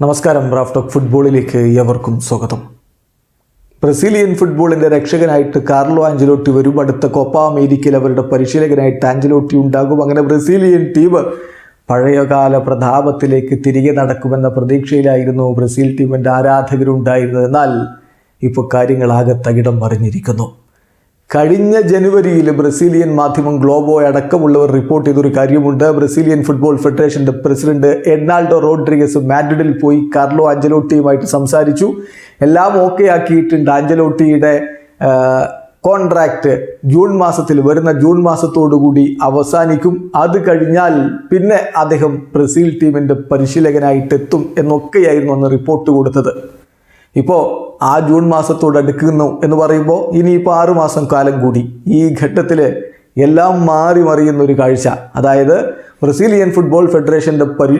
നമസ്കാരം Raf talk ഫുട്ബോളിലേക്ക് ഏവർക്കും സ്വാഗതം. ബ്രസീലിയൻ ഫുട്ബോളിന്റെ രക്ഷകനായിട്ട് കാർലോ ആഞ്ചലോട്ടി വരും. അടുത്ത കോപ്പ അമേരിക്കയിൽ അവരുടെ പരിശീലകനായിട്ട് ആഞ്ചലോട്ടി ഉണ്ടാകും. അങ്ങനെ ബ്രസീലിയൻ ടീം പഴയകാല പ്രതാപത്തിലേക്ക് തിരികെ നടക്കുമെന്ന പ്രതീക്ഷയിലായിരുന്നു ബ്രസീൽ ടീമിന്റെ ആരാധകരുണ്ടായിരുന്നത്. എന്നാൽ ഇപ്പോൾ കാര്യങ്ങളാകെ തകിടം മറിഞ്ഞിരിക്കുന്നു. കഴിഞ്ഞ ജനുവരിയിൽ ബ്രസീലിയൻ മാധ്യമം ഗ്ലോബോ അടക്കമുള്ളവർ റിപ്പോർട്ട് ചെയ്തൊരു കാര്യമുണ്ട്. ബ്രസീലിയൻ ഫുട്ബോൾ ഫെഡറേഷന്റെ പ്രസിഡന്റ് എഡ്നാൾഡോ റോഡ്രിഗസ് മാഡ്രിഡിൽ പോയി കാർലോ ആഞ്ചലോട്ടിയുമായിട്ട് സംസാരിച്ചു. എല്ലാം ഓക്കെ ആക്കിയിട്ടുണ്ട്. ആഞ്ചലോട്ടിയുടെ കോൺട്രാക്റ്റ് ജൂൺ മാസത്തിൽ വരുന്ന ജൂൺ മാസത്തോടുകൂടി അവസാനിക്കും. അത് കഴിഞ്ഞാൽ പിന്നെ അദ്ദേഹം ബ്രസീൽ ടീമിന്റെ പരിശീലകനായിട്ട് എത്തും എന്നൊക്കെയായിരുന്നു അന്ന് റിപ്പോർട്ട് കൊടുത്തത്. ഇപ്പോൾ ആ ജൂൺ മാസത്തോട് അടുക്കുന്നു എന്ന് പറയുമ്പോൾ ഇനിയിപ്പോൾ ആറുമാസം കാലം കൂടി. ഈ ഘട്ടത്തിൽ എല്ലാം മാറി മറിയുന്ന ഒരു കാഴ്ച. അതായത് ബ്രസീലിയൻ ഫുട്ബോൾ ഫെഡറേഷന്റെ പരി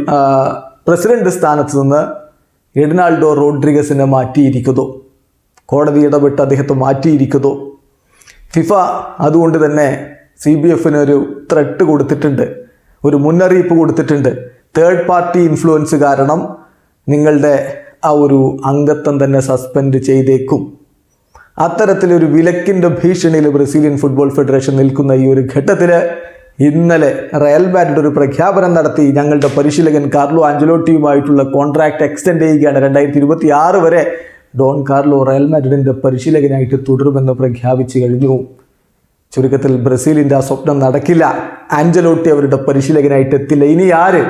പ്രസിഡന്റ് സ്ഥാനത്ത് നിന്ന് എഡ്നാൾഡോ റോഡ്രിഗസിനെ മാറ്റിയിരിക്കുന്നു. കോടതി ഇടപെട്ട് അദ്ദേഹത്തെ മാറ്റിയിരിക്കുന്നു. ഫിഫ അതുകൊണ്ട് തന്നെ സി ബി എഫിന് ഒരു ത്രെട്ട് കൊടുത്തിട്ടുണ്ട്. ഒരു മുന്നറിയിപ്പ് കൊടുത്തിട്ടുണ്ട്. തേർഡ് പാർട്ടി ഇൻഫ്ലുവൻസ് കാരണം നിങ്ങളുടെ ആ ഒരു അംഗത്വം തന്നെ സസ്പെൻഡ് ചെയ്തേക്കും. അത്തരത്തിലൊരു വിലക്കിന്റെ ഭീഷണിയിൽ ബ്രസീലിയൻ ഫുട്ബോൾ ഫെഡറേഷൻ നിൽക്കുന്ന ഈ ഒരു ഘട്ടത്തിൽ ഇന്നലെ റയൽ മാഡ്രിഡ് ഒരു പ്രഖ്യാപനം നടത്തി. ഞങ്ങളുടെ പരിശീലകൻ കാർലോ ആഞ്ചലോട്ടിയുമായിട്ടുള്ള കോൺട്രാക്ട് എക്സ്റ്റെൻഡ് ചെയ്യുകയാണ്. രണ്ടായിരത്തി ഇരുപത്തി ആറ് വരെ ഡോൺ കാർലോ റയൽ മാഡ്രിഡിന്റെ പരിശീലകനായിട്ട് തുടരുമെന്ന് പ്രഖ്യാപിച്ചു കഴിഞ്ഞു. ചുരുക്കത്തിൽ ബ്രസീലിന്റെ ആ സ്വപ്നം നടക്കില്ല. ആഞ്ചലോട്ടി അവരുടെ പരിശീലകനായിട്ട് എത്തില്ല ഇനി ആര്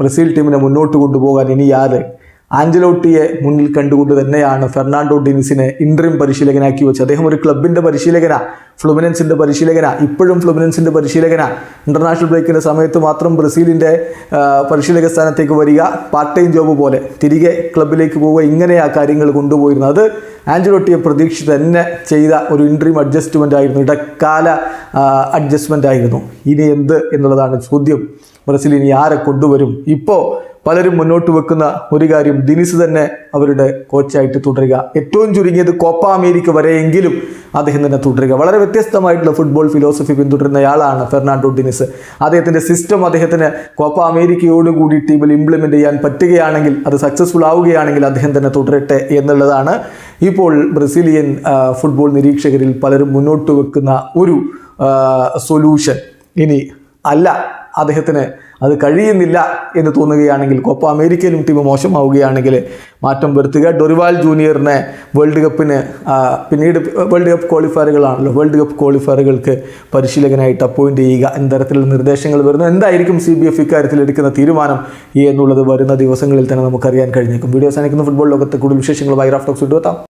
ബ്രസീൽ ടീമിനെ മുന്നോട്ട് കൊണ്ടുപോകാൻ? ഇനി ആര് ആഞ്ചലോട്ടിയെ മുന്നിൽ കണ്ടുകൊണ്ട് തന്നെയാണ് ഫെർണാണ്ടോ ഡിനിസിനെ ഇൻട്രീം പരിശീലകനാക്കി വെച്ചത്. അദ്ദേഹം ഒരു ക്ലബിന്റെ പരിശീലകന ഫ്ലുമിനൻസിന്റെ പരിശീലകന ഇപ്പോഴും ഫ്ലുമിനൻസിന്റെ പരിശീലകന. ഇന്റർനാഷണൽ ബ്രേക്കിന്റെ സമയത്ത് മാത്രം ബ്രസീലിന്റെ പരിശീലക സ്ഥാനത്തേക്ക് വരിക പാർട്ട് ടൈം ജോബ് പോലെ തിരികെ ക്ലബിലേക്ക് പോവുക ഇങ്ങനെ ആ കാര്യങ്ങൾ കൊണ്ടുപോയിരുന്നത്. അത് ആഞ്ചലോട്ടിയെ പ്രതീക്ഷിച്ച് തന്നെ ചെയ്ത ഒരു ഇൻട്രീം അഡ്ജസ്റ്റ്മെന്റ് ആയിരുന്നു. ഇടക്കാല അഡ്ജസ്റ്റ്മെന്റ് ആയിരുന്നു. ഇനി എന്ത് എന്നുള്ളതാണ് ചോദ്യം. ബ്രസീൽ ഇനി ആരെ കൊണ്ടുവരും? ഇപ്പോൾ പലരും മുന്നോട്ട് വെക്കുന്ന ഒരു കാര്യം ദിനിസ് തന്നെ അവരുടെ കോച്ചായിട്ട് തുടരുക. ഏറ്റവും ചുരുങ്ങിയത് കോപ്പ അമേരിക്ക വരെയെങ്കിലും അദ്ദേഹം തന്നെ തുടരുക. വളരെ വ്യത്യസ്തമായിട്ടുള്ള ഫുട്ബോൾ ഫിലോസഫി പിന്തുടരുന്നയാളാണ് ഫെർണാണ്ടോ ഡിനിസ് അദ്ദേഹത്തിന്റെ സിസ്റ്റം അദ്ദേഹത്തിന് കോപ്പ അമേരിക്കയോടുകൂടി ടീമിൽ ഇംപ്ലിമെന്റ് ചെയ്യാൻ പറ്റുകയാണെങ്കിൽ അത് സക്സസ്ഫുൾ ആവുകയാണെങ്കിൽ അദ്ദേഹം തന്നെ തുടരട്ടെ എന്നുള്ളതാണ് ഇപ്പോൾ ബ്രസീലിയൻ ഫുട്ബോൾ നിരീക്ഷകരിൽ പലരും മുന്നോട്ട് വെക്കുന്ന ഒരു സൊല്യൂഷൻ ഇനി അല്ല അദ്ദേഹത്തിന് അത് കഴിയുന്നില്ല എന്ന് തോന്നുകയാണെങ്കിൽ കോപ്പ അമേരിക്കയിലും ടീം മോശമാവുകയാണെങ്കിൽ മാറ്റം വരുത്തുക. ഡൊറിവാൽ ജൂനിയറിനെ വേൾഡ് കപ്പിന് പിന്നീട് വേൾഡ് കപ്പ് ക്വാളിഫയറുകളാണല്ലോ വേൾഡ് കപ്പ് ക്വാളിഫയറുകൾക്ക് പരിശീലകനായിട്ട് അപ്പോയിന്റ് ചെയ്യുക. എന്ന തരത്തിലുള്ള നിർദ്ദേശങ്ങൾ വരുന്നു? എന്തായിരിക്കും സി ബി എഫ് ഇക്കാര്യത്തിൽ എടുക്കുന്ന തീരുമാനം? എന്നുള്ളത് വരുന്ന ദിവസങ്ങളിൽ തന്നെ നമുക്കറിയാൻ കഴിഞ്ഞേക്കും. വീഡിയോ സാധിക്കുന്ന ഫുട്ബോൾ ലോകത്തെ കൂടുതൽ വിശേഷങ്ങളുമായി റാഫ്റ്റോക്സ് വിട്ടുവെത്താം